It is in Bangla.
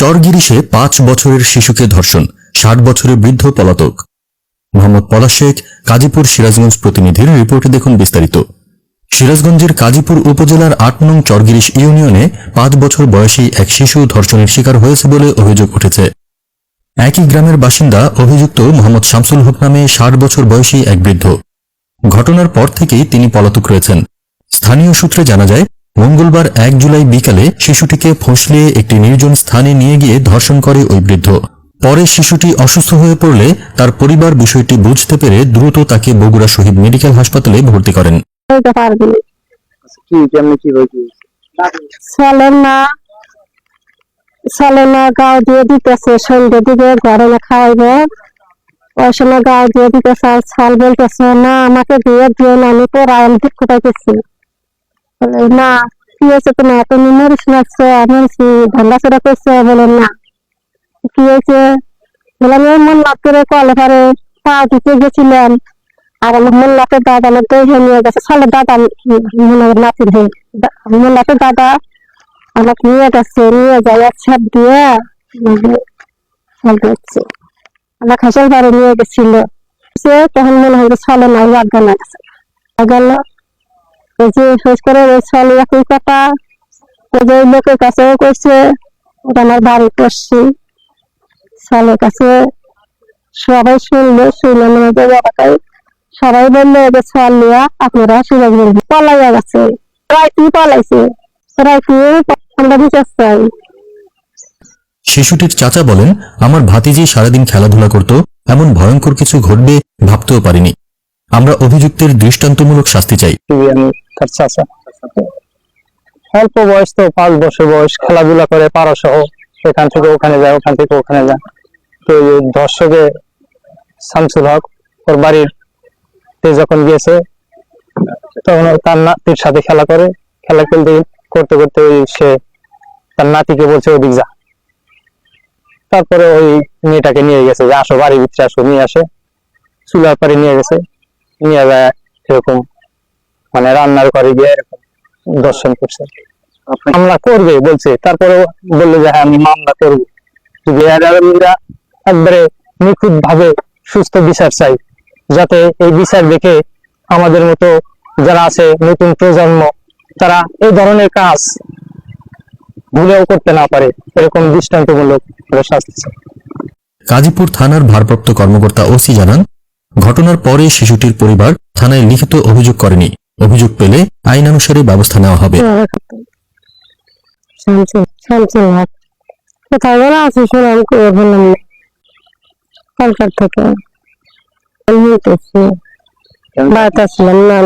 চরগিরিশে পাঁচ বছরের শিশুকে ধর্ষণ, ষাট বছরের বৃদ্ধ পলাতক। মোহাম্মদ পলাশ শেখ, কাজীপুর সিরাজগঞ্জ প্রতিনিধির রিপোর্টে দেখুন বিস্তারিত। সিরাজগঞ্জের কাজীপুর উপজেলার আট নং চরগিরিশ ইউনিয়নে পাঁচ বছর বয়সী এক শিশু ধর্ষণের শিকার হয়েছে বলে অভিযোগ উঠেছে। একই গ্রামের বাসিন্দা অভিযুক্ত মোহাম্মদ শামসুল হক নামে ষাট বছর বয়সী এক বৃদ্ধ। ঘটনার পর থেকেই তিনি পলাতক রয়েছেন। স্থানীয় সূত্রে জানা যায় মঙ্গলবার এক জুলাই বিকালে শিশুটিকে ফসলিয়ে একটি নির্জন স্থানে নিয়ে গিয়ে ধর্ষণ করে ওই বৃদ্ধ। পরে শিশুটি অসুস্থ হয়ে পড়লে তার পরিবার বিষয়টি বুঝতে পেরে দ্রুত তাকে বগুড়া শহীদ মেডিকেল হাসপাতালে ভর্তি করেন। দিতেছে না আমাকে দিয়ে দিয়ে আমি তো কোথাইতেছি বলে, না কি হয়েছে তোমার? তুমি মরিস লাগছে মরিসি ঠান্ডা চড়া করছে? বলে না। কি হয়েছে? বললাম এই মন লাভ করে পা দিতে গেছিলেন আর আমার মোল্লাতে দাদা আমার দইহে নিয়ে গেছে। সালে দাদা নাতির হয়ে মোল্লাতে দাদা? আমাকে নিয়ে গেছে নিয়ে যাই ছাপ দিয়ে। হচ্ছে আমার খাসার বাড়ি নিয়ে গেছিল। সে তখন মনে হয় চলে না ওই না গেছে। গেল? যে করে ওই একই কথা। যে লোকের কাছেও করছে আমার বাড়ি কাছে সবাই শুনলো, শুনে মনে সবাই বলল যে আপনারা সুযোগ বলবি পলাইয়া গেছে। পলাইছে? আমরা বিচার চাই শিশুটির চাচা বলেন, আমার ভাতিজি সারাদিন খেলাধুলা করত, এমন ভয়ঙ্কর কিছু ঘটবে ভাবতেও পারিনি। আমরা অভিযুক্তের দৃষ্টান্তমূলক শাস্তি চাই। চাচা অল্প বয়স তো, পাঁচ বছর বয়স, খেলাধুলা করে পাড়া সহ এখান থেকে ওখানে যায়, ওখান থেকে ওখানে যায়। তো দর্শকে শামসুল হক, ওর বাড়ির যখন গিয়েছে, তখন তার নাতির সাথে খেলা করে। খেলা খেলতে করতে করতে সে তার নাতিকে বলছে, ওদিক যা। তারপরে ওই মেয়েটাকে নিয়ে গেছে, যে আসো, বাড়ির ভিতরে আসো, নিয়ে আসে। চুলার পারে নিয়ে গেছে। নিয়ে যায় এরকম মানে রান্নার ঘরে গিয়ে এরকম দর্শন করছে। মামলা করবে বলছে তারপরে বলল যে হ্যাঁ আমি মামলা করব। একবারে নিখুঁত ভাবে সুস্থ বিচার চাই যাতে এই বিচার দেখে আমাদের মতো যারা আছে নতুন প্রজন্ম তারা এই ধরনের কাজ ভুলেও করতে না পারে এরকম দৃষ্টান্তমূলক শাস্তি কাজীপুর থানার ভারপ্রাপ্ত কর্মকর্তা ওসি জানান ঘটনার পরে শিশুটির পরিবার থানায় লিখিত অভিযোগ করেনি অভিযোগ পেলে আইনানুসারে ব্যবস্থা নেওয়া হবে কলকাতা থেকে আমি বাড়িতে ছিলাম না